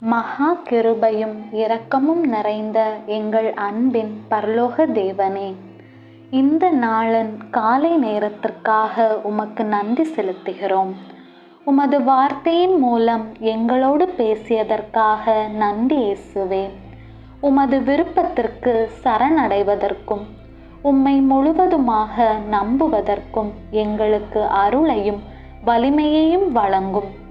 மகா கிருபையும் இரக்கமும் நிறைந்த எங்கள் அன்பின் பரலோக தேவனே இந்த நாளன் காலை நேரத்திற்காக உமக்கு நன்றி செலுத்துகிறோம். உமது வார்த்தையின் மூலம் எங்களோடு பேசியதற்காக நன்றி இயேசுவே. உமது விருப்பத்திற்கு சரணடைவதற்கும் உம்மை முழுவதுமாக நம்புவதற்கும் எங்களுக்கு அருளையும் வலிமையையும் வழங்கும்.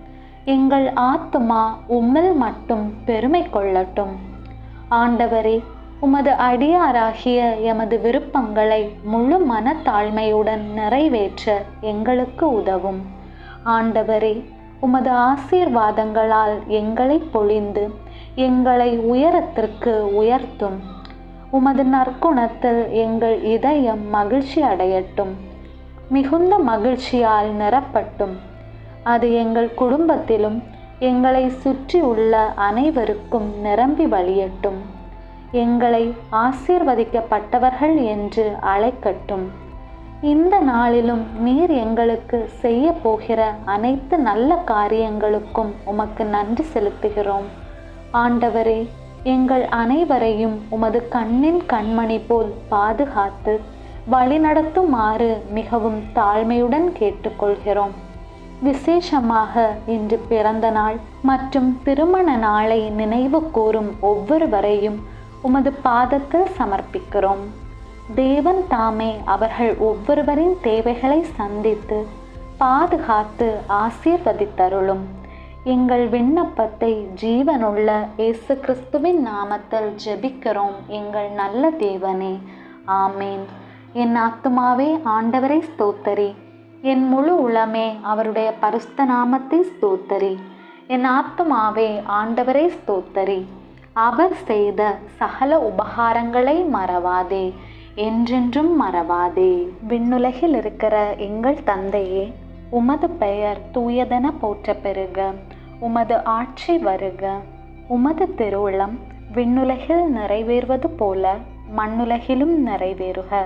எங்கள் ஆத்துமா உம்மில் மட்டும் பெருமை கொள்ளட்டும். ஆண்டவரே உமது அடியாராகிய எமது விருப்பங்களை முழு மனத்தாழ்மையுடன் நிறைவேற்ற எங்களுக்கு உதவும். ஆண்டவரே உமது ஆசீர்வாதங்களால் எங்களை பொழிந்து எங்களை உயரத்திற்கு உயர்த்தும். உமது நற்குணத்தில் எங்கள் இதயம் மகிழ்ச்சி அடையட்டும் மிகுந்த மகிழ்ச்சியால் நிரப்பட்டும். அது எங்கள் குடும்பத்திலும் எங்களை சுற்றி உள்ள அனைவருக்கும் நிரம்பி வழியட்டும். எங்களை ஆசீர்வதிக்கப்பட்டவர்கள் என்று அழைக்கட்டும். இந்த நாளிலும் நீர் எங்களுக்கு செய்ய போகிற அனைத்து நல்ல காரியங்களுக்கும் உமக்கு நன்றி செலுத்துகிறோம். ஆண்டவரே எங்கள் அனைவரையும் உமது கண்ணின் கண்மணி போல் பாதுகாத்து வழிநடத்துமாறு மிகவும் தாழ்மையுடன் கேட்டுக்கொள்கிறோம். விசேஷமாக இன்று பிறந்த நாள் மற்றும் திருமண நாளை நினைவு கூறும் ஒவ்வொருவரையும் உமது பாதத்தில் சமர்ப்பிக்கிறோம். தேவன் தாமே அவர்கள் ஒவ்வொருவரின் தேவைகளை சந்தித்து பாதுகாத்து ஆசீர்வதித்தருளும். எங்கள் விண்ணப்பத்தை ஜீவனுள்ள இயேசு கிறிஸ்துவின் நாமத்தில் ஜெபிக்கிறோம் எங்கள் நல்ல தேவனே. ஆமேன். என் ஆத்துமாவே ஆண்டவரை ஸ்தோத்தரி. என் முழு உளமே அவருடைய பரிஸ்த நாமத்தை ஸ்தோத்தரி. என் ஆத்மாவே ஆண்டவரை ஸ்தோத்தரி. அவர் செய்த சகல உபகாரங்களை மறவாதே. என்றென்றும் மறவாதே. விண்ணுலகில் இருக்கிற எங்கள் தந்தையே உமது பெயர் தூயதென போற்ற பெருக உமது ஆட்சி வருக. உமது திருவுளம் விண்ணுலகில் நிறைவேறுவது போல மண்ணுலகிலும் நிறைவேறுக.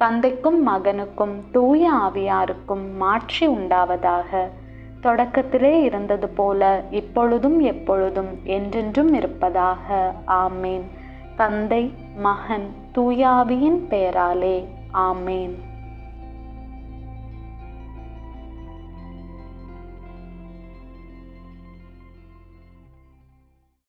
தந்தைக்கும் மகனுக்கும் தூய ஆவியாருக்கும் மாற்றி உண்டாவதாக. தொடக்கத்திலே இருந்தது போல இப்பொழுதும் எப்பொழுதும் என்றென்றும் இருப்பதாக. ஆமேன். தந்தை மகன் தூயாவியின் பெயராலே. ஆமேன்.